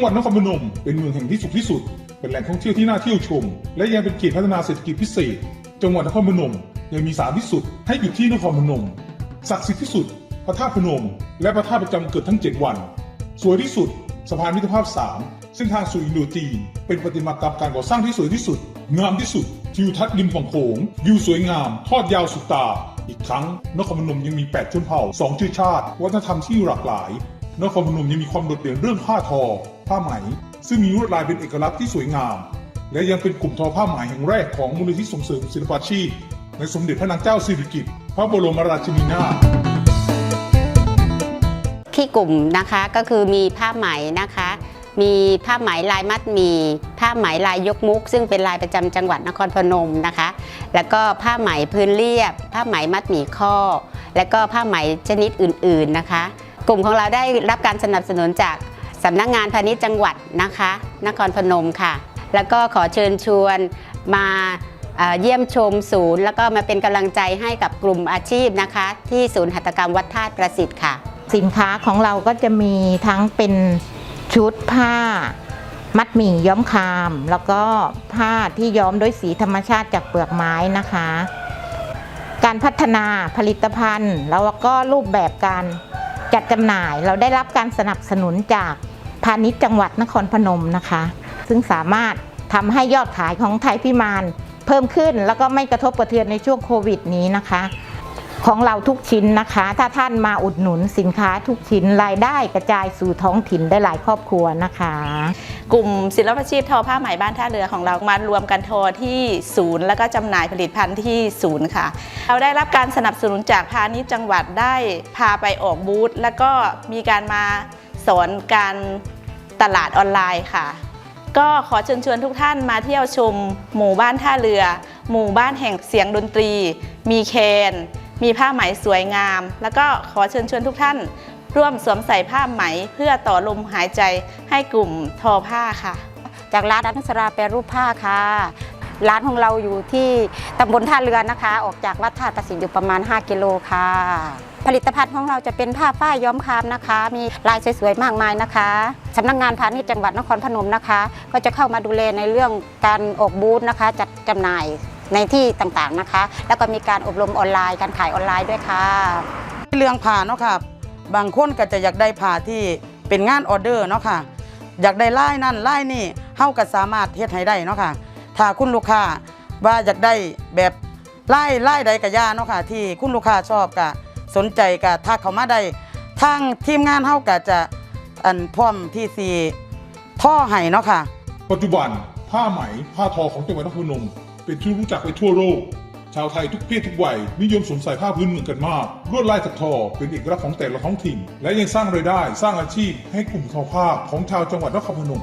งหวัดนครพนมเป็นเมืองแห่งที่สุขที่สุด เป็นแหล่งท่องเที่ยวที่น่าเที่ยวชม และยังเป็นเขตพัฒนาเศรษฐกิจพิเศษ จังหวัดนครพนมยังมีสามที่สุดให้อยู่ที่นครพนม ศักดิ์สิทธิ์ที่สุด พระธาตุพนม และพระธาตุประจำเกิดทั้ง 7 วัน สวยที่สุด สะพานมิตรภาพ 3 เส้นทางสู่อินโดจีน เป็นประติมากรรมการก่อสร้างที่สวยที่สุด งามที่สุด ทิวทัศน์ริมฝั่งโขงวิวสวยงาม ทอดยาวสุดตา อีกทั้งนครพนมยังมี 8 ชนเผ่า 2 ชื่อชาติ วัฒนธรรมที่หลากหลาย นครพนมยังมีความโดดเด่นเรื่องผ้าทอ ผ้าไหม ซึ่งมีลวดลายเป็นเอกลักษณ์ที่สวยงาม และยังเป็นกลุ่มทอผ้าไหมแห่งแรกของมูลนิธิส่งเสริมศิลปาชีพในสมเด็จพระนางเจ้าสิริกิติ์พระบรมราชินีนาถที่กลุ่มนะคะก็คือมีผ้าไหมนะคะ มีผ้าไหมลายมัดหมีผ้าไหมลายยกมุก ซึ่งเป็นลายประจำจังหวัดนครพนมนะคะ แล้วก็ผ้าไหมพื้นเรียบ ผ้าไหมมัดหมี่ข้อ และก็ผ้าไหมชนิดอื่นๆนะคะ กลุ่มของเราได้รับการสนับสนุนจากสำนักงานพาณิชย์จังหวัดนะคะ นครพนมค่ะ แล้วก็ขอเชิญชวนมาเอ่อเยี่ยมชมศูนย์ แล้วก็มาเป็นกำลังใจให้กับกลุ่มอาชีพนะคะ ที่ศูนย์หัตถกรรมวัดธาตุประสิทธิ์ค่ะ สินค้าของเราก็จะมีทั้งเป็นชุดผ้า มัดหมี่ย้อมคาม แล้วก็ผ้าที่ย้อมด้วยสีธรรมชาติจากเปลือกไม้นะคะ การพัฒนาผลิตภัณฑ์ แล้วก็รูปแบบการ จัดจำหน่ายเราได้รับการสนับสนุนจากพาณิชย์จังหวัดนครพนมนะคะ ซึ่งสามารถทำให้ยอดขายของไทยพิมานเพิ่มขึ้นแล้วก็ไม่กระทบกระเทือนในช่วงโควิดนี้นะคะ ของเราทุกชิ้นนะคะ ถ้าท่านมาอุดหนุนสินค้าทุกชิ้นรายได้กระจายสู่ท้องถิ่นได้หลายครอบครัวนะคะ กลุ่มศิลปาชีพทอผ้าไหมบ้านท่าเรือของเรามารวมกันทอที่ศูนย์ แล้วก็จำหน่ายผลิตภัณฑ์ที่ศูนย์ค่ะ เราได้รับการสนับสนุนจากพาณิชย์จังหวัดได้พาไปออกบูธแล้วก็มีการมาสอนการตลาดออนไลน์ค่ะ ก็ขอเชิญชวนทุกท่านมาเที่ยวชม หมู่บ้านท่าเรือ หมู่บ้านแห่งเสียงดนตรี มีเคน มีผ้าไหมสวยงาม แล้วก็ขอเชิญชวนทุกท่าน ร่วมสวมใส่ผ้าไหมเพื่อต่อลมหายใจให้กลุ่มทอผ้าค่ะ จากร้านอนุสราแปรรูปผ้าค่ะ ร้านของเราอยู่ที่ตำบลท่าเรือนะคะ ออกจากวัดท่าประสิทธิ์อยู่ประมาณ 5 กิโลค่ะ ผลิตภัณฑ์ของเราจะเป็นผ้าฝ้ายย้อมคามนะคะ มีลายสวยๆมากมายนะคะสำนักงานพาณิชย์จังหวัดนครพนมนะคะ ก็จะเข้ามาดูแลในเรื่องการออกบูธนะคะ จัดจำหน่าย ในที่ต่างๆนะคะ แล้วก็มีการอบรมออนไลน์การขายออนไลน์ด้วยค่ะเรื่องผ่าเนาะค่ะบางคนก็จะอยากได้ผ่าที่เป็นงานออเดอร์เนาะค่ะอยากได้ไล่นั่นไล่นี่เฮาก็สามารถเฮ็ดให้ได้เนาะค่ะถ้าคุณลูกค้าว่าอยากได้แบบไล่ไล่ใดก็ย่าเนาะค่ะที่คุณลูกค้าชอบก็สนใจก็ทักเข้ามาได้ทางทีมงานเฮาก็จะอันพร้อมที่สิท่อให้เนาะค่ะ ปัจจุบันผ้าไหมผ้าทอของจังหวัดนครพนม เป็นที่รู้จักไปทั่วโลก ชาวไทยทุกเพศทุกวัยนิยมสวมใส่ผ้าพื้นเมืองกันมากลวดลายถักทอเป็นเอกลักษณ์ของแต่ละท้องถิ่น และยังสร้างรายได้สร้างอาชีพให้กลุ่มทอผ้าของชาวจังหวัดนครพนม